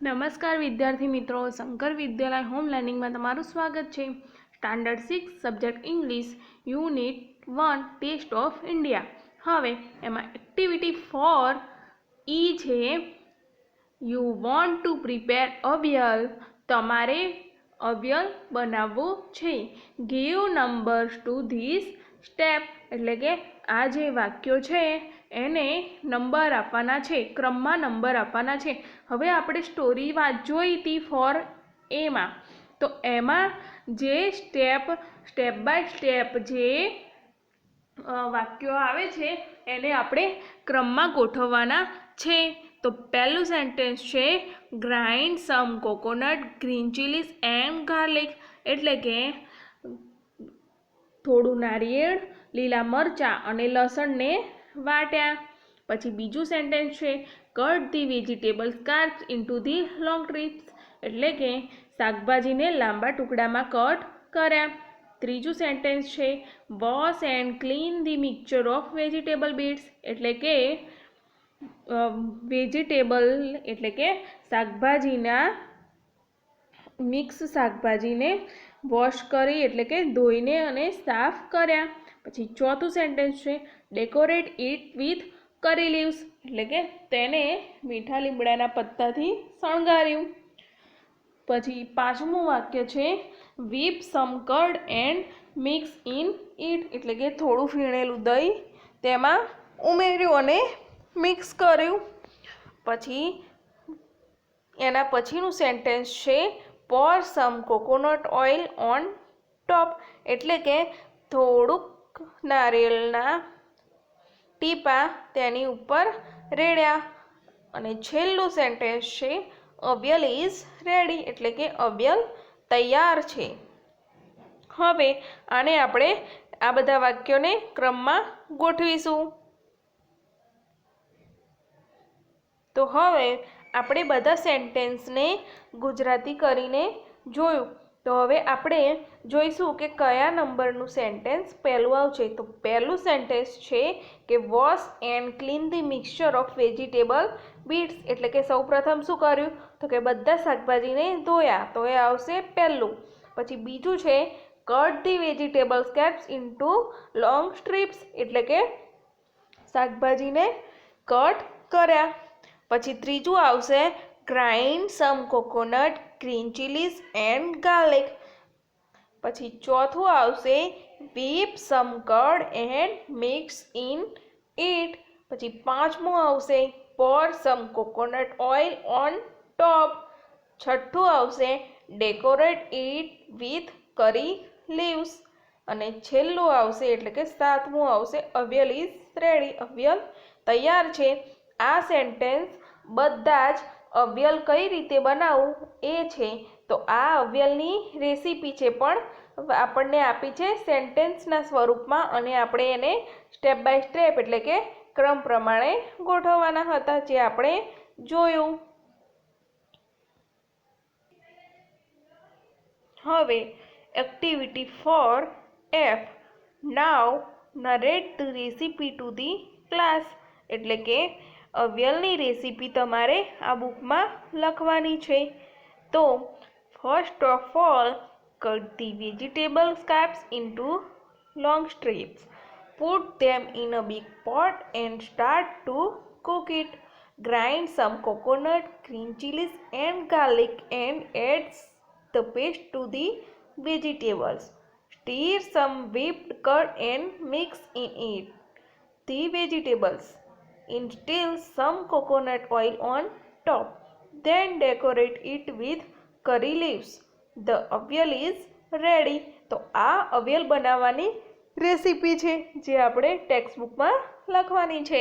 નમસ્કાર વિદ્યાર્થી મિત્રો, શંકર વિદ્યાલય હોમ લર્નિંગમાં તમારું સ્વાગત છે. Standard six subject English unit one taste of India હવે એમાં એક્ટિવિટી ફોર ઈ છે. You want to prepare aviyal તમારે અવ્યલ બનાવવું છે. Give numbers to this step એટલે કે આ જે વાક્યો છે એને નંબર આપવાના છે, ક્રમમાં નંબર આપવાના છે. હવે આપણે સ્ટોરી વાત જોઈ હતી ફોર એમાં તો એમાં જે સ્ટેપ સ્ટેપ બાય સ્ટેપ જે વાક્યો આવે છે એને આપણે ક્રમમાં ગોઠવવાના છે. તો પહેલું સેન્ટેન્સ છે grind some coconut green chillies and garlic એટલે કે થોડું નારિયેળ, લીલા મરચાં અને લસણને વાટ્યા. પછી બીજું સેન્ટેન્સ છે cut the vegetable scraps into the long trips એટલે કે, શાકભાજીને લાંબા ટુકડામાં કટ કર્યા. ત્રીજું સેન્ટેન્સ છે wash and clean the mixture of vegetable bits એટલે કે વેજીટેબલ એટલે કે, શાકભાજીના મિક્સ શાકભાજીને વોશ કરી એટલે કે ધોઈને અને સાફ કર્યા. પછી ચોથું સેન્ટેન્સ છે decorate it with curry leaves એટલે કે તેને મીઠા લીમડાના પત્તાથી શણગાર્યું. પછી પાંચમું વાક્ય છે whip some and mix in it એટલે કે થોડું ફીણેલું દહીં તેમાં ઉમેર્યું અને મિક્સ કર્યું. પછી એના પછીનું સેન્ટેન્સ છે pour some coconut oil on top એટલે કે થોડુંક નારિયેળના ટીપા તેની ઉપર રેડ્યા. અને છેલ્લું સેન્ટેન્સ છે અવ્યલ ઇઝ રેડી એટલે કે અવ્યલ તૈયાર છે. હવે આને આપણે આ બધા વાક્યોને ક્રમમાં ગોઠવીશું. તો હવે આપણે બધા સેન્ટેન્સને ગુજરાતી કરીને જોયું. તો હવે આપણે જોઈશું કે કયા નંબરનું સેન્ટેન્સ પહેલું આવશે. તો પહેલું સેન્ટેન્સ છે કે wash and clean the mixture of vegetable bits. એટલે કે સૌપ્રથમ શું કર્યું? તો કે બધા શાકભાજીને ધોયા. તો એ આવશે પહેલું. પછી બીજું છે, cut the vegetable scraps into long strips. એટલે કે શાકભાજીને કટ કર્યા. પછી ત્રીજું આવશે grind some coconut, green chillies and garlic. પછી ચોથું આવશે whip some curd and mix in it પછી પાંચમું આવશે pour some coconut oil on top. છઠ્ઠું આવશે decorate it with curry leaves. અને છેલ્લું આવશે એટલે કે સાતમું આવશે અવ્યલ ઇઝ રેડી. અવ્યલ તૈયાર છે. આ સેન્ટેન્સ બધા જ અવ્યલ કઈ રીતે બનાવવું એ છે. તો આ અવ્યલની રેસીપી છે પણ આપણને આપી છે સેન્ટેન્સના સ્વરૂપમાં અને આપણે એને સ્ટેપ બાય સ્ટેપ એટલે કે ક્રમ પ્રમાણે ગોઠવવાના હતા જે આપણે જોયું. હવે activity four F now narrate the recipe to the class એટલે કે અવ્યલની રેસીપી તમારે આ બુકમાં લખવાની છે તો first of all cut the vegetable scraps into long strips put them in a big pot and start to cook it grind some coconut green chilies and garlic and add the paste to the vegetables stir some whipped curd and mix in it the vegetables instill some coconut oil on top then decorate it with curry leaves the avial is ready તો આ અવિયલ બનાવવાની recipe છે જે આપણે text બુકમાં લખવાની છે